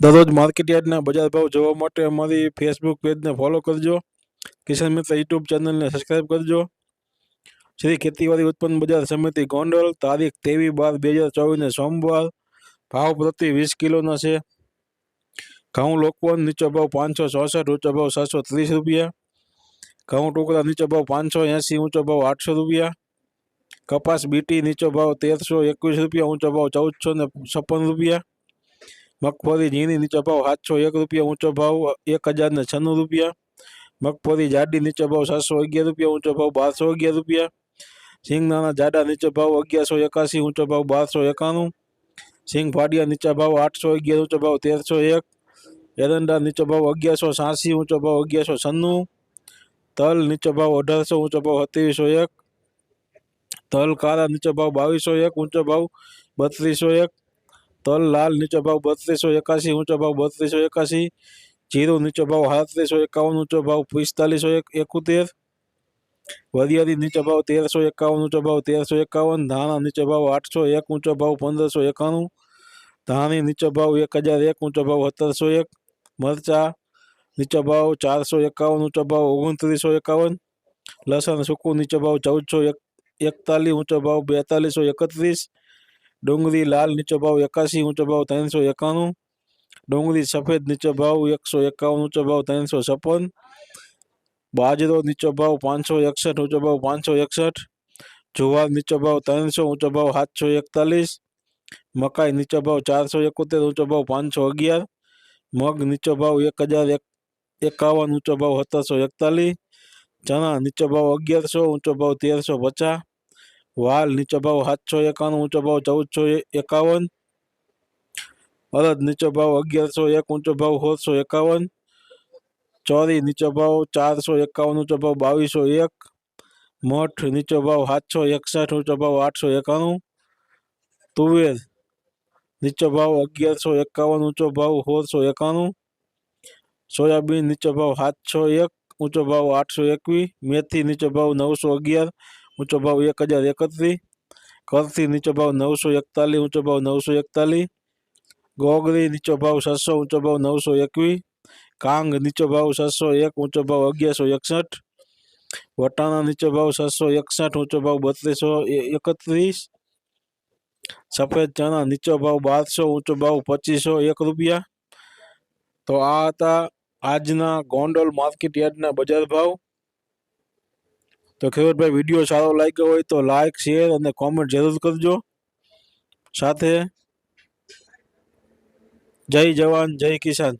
દરરોજ માર્કેટ યાર્ડના બજાર ભાવ જોવા માટે અમારી ફેસબુક પેજને ફોલો કરજો. કિસાન મિત્ર યુટ્યુબ ચેનલને સબસ્ક્રાઈબ કરજો. શ્રી ખેતીવાડી ઉત્પન્ન બજાર સમિતિ ગોંડલ, તારીખ ત્રેવીસ બાર બે હજાર ચોવીસને સોમવાર. ભાવ પ્રતિ વીસ કિલોના છે. ઘઉં લોકવન નીચો ભાવ પાંચસો ચોસઠ, ઊંચો ભાવ સાતસો ત્રીસ રૂપિયા. ઘઉં ટુકડા નીચો ભાવ પાંચસો એંસી, ઊંચો ભાવ આઠસો રૂપિયા. કપાસ બીટી નીચો ભાવ તેરસો એકવીસ રૂપિયા, ઊંચો ભાવ ચૌદસો ને છપ્પન રૂપિયા. મગફળી ઝીણી નીચો ભાવ સાતસો એક રૂપિયા, ઊંચો ભાવ એક હજાર ને છન્નું રૂપિયા. મગફળી જાડી નીચો ભાવ સાતસો અગિયાર રૂપિયા, ઊંચો ભાવ બારસો અગિયાર રૂપિયા. સિંગદાણા જાડા નીચો ભાવ અગિયારસો એકાસી ઊંચો ભાવ બારસો એકાણું. સિંગ ફાડિયા નીચા ભાવ આઠસો અગિયાર, ઊંચો ભાવ તેરસો એક. એરંડા નીચો ભાવ અગિયારસો સાસી, ઊંચો ભાવ અગિયારસો છન્નું. તલ નીચો ભાવ અઢારસો, ઊંચો ભાવ સત્યાવીસો એક. તલ કાળા નીચો ભાવ બાવીસો એક, ઊંચો ભાવ બત્રીસો એક. તલ લાલ નીચો ભાવ બત્રીસો એકાસી ઊંચો ભાવ બત્રીસો એકાસી જીરું નીચો ભાવ સાડત્રીસો એકાવન ઊંચો ભાવ પિસ્તાલીસો એક એકોતેર વરિયાળી નીચો ભાવ તેરસો એકાવન ઊંચો ભાવ તેરસો એકાવન ધાણા નીચો ભાવ આઠસો એક ઊંચો ભાવ પંદરસો એકાણું ધાણી નીચો ભાવ એક હજાર એક ઊંચો ભાવ સત્તરસો એક મરચા નીચો ભાવ ચારસો એકાવન ઊંચો ભાવ ઓગણત્રીસો એકાવન લસણ સૂકું નીચો ભાવ ચૌદસો એક એકતાલીસ ઊંચો ભાવ બેતાલીસો એકત્રીસ ડુંગળી લાલ નીચો ભાવ એકાસી ઊંચો ભાવ ત્રણસો એકાણું. ડુંગળી સફેદ નીચો ભાવ એકસો એકાવન ઊંચો ભાવ ત્રણસો છપ્પન. બાજરો નીચો ભાવ પાંચસો એકસઠ, ઊંચો ભાવ પાંચસો એકસઠ. જુવાર નીચો ભાવ ત્રણસો, ઊંચો ભાવ સાતસો એકતાલીસ. મકાઈ નીચો ભાવ ચારસો એકોતેર, ઊંચો ભાવ પાંચસો અગિયાર. મગ નીચો ભાવ એક હજાર એક, એકાવન, ઊંચો ભાવ સત્તરસો એકતાલીસ. ચણા નીચો ભાવ અગિયારસો, ઊંચો ભાવ તેરસો પચાસ. વાલ નીચો ભાવ સાતસો એકાણું ઊંચો ભાવ ચૌદસો એકાવન અડદ નીચો ભાવ અગિયારસો એક ઊંચો ભાવ સોળસો એકાવન, ચોરી નીચો ભાવ ચારસો એકાવન ઊંચો ભાવ બાવીસો એક, મઠ નીચો ભાવ સાતસો એકસઠ ઊંચો ભાવ આઠસો એકાણું, તુવેર નીચો ભાવ અગિયારસો એકાવન ઊંચો ભાવ સોળસો એકાણું, સોયાબીન નીચો ભાવ સાતસો એક ઊંચો ભાવ આઠસો એકવીસ, મેથી નીચો ભાવ નવસો અગિયાર ઊંચો ભાવ એક હજાર એકત્રીસ, કરથી નીચો ભાવ નવસો એકતાલીસ, ઊંચો ભાવ નવસો એકતાલીસ, ગોગરી નીચો ભાવ સાતસો, ઊંચો ભાવ નવસો એકવીસ, કાંગ નીચો ભાવ સાતસો એક, ઊંચો ભાવ અગિયારસો એકસઠ, વટાણા નીચો ભાવ સાતસો એકસઠ, ઊંચો ભાવ બત્રીસો એકત્રીસ, સફેદ ચણા નીચો ભાવ બારસો, ઊંચો ભાવ પચીસો એક રૂપિયા. તો આ હતા આજના ગોંડલ માર્કેટ યાર્ડના બજાર ભાવ. તો ખેડૂતભાઈ વીડિયો સારો લાગ્યો હોય તો લાઈક શેર અને કોમેન્ટ જરૂર કરજો. સાથે જય જવાન, જય કિસાન.